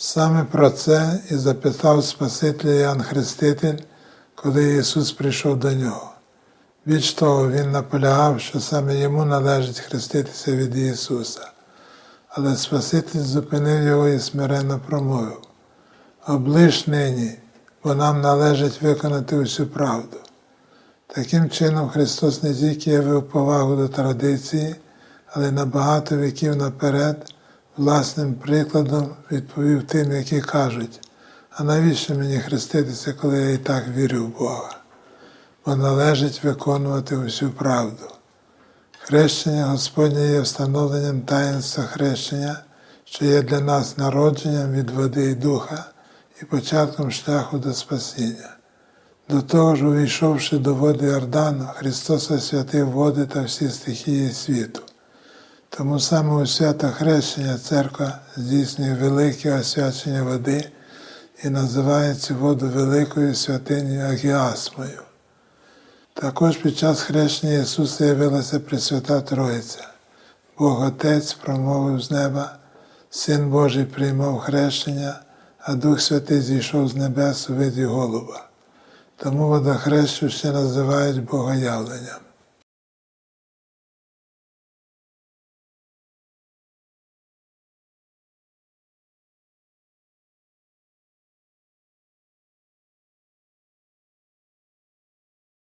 Саме про це і запитав Спасителя Іоанн Хреститель, коли Ісус прийшов до нього. Більш того, Він наполягав, що саме йому належить хреститися від Ісуса. Але Спаситель зупинив його і смиренно промовив: Облиш нині, бо нам належить виконати усю правду. Таким чином, Христос не тільки явив повагу до традиції, але на багато віків наперед власним прикладом відповів тим, які кажуть, а навіщо мені хреститися, коли я і так вірю в Бога? Бо належить виконувати усю правду. Хрещення Господнє є встановленням таїнства хрещення, що є для нас народженням від води і духа і початком шляху до спасіння. До того ж, увійшовши до води Йордану, Христос освятив води та всі стихії світу. Тому саме у свято хрещення церква здійснює велике освячення води і називає цю воду великою святиною Агіасмою. Також під час хрещення Ісуса явилася Пресвята Троїця. Бог Отець промовив з неба, Син Божий приймав хрещення, а Дух Святий зійшов з небес у виді голуба. Тому водохрещу ще називають Богоявленням.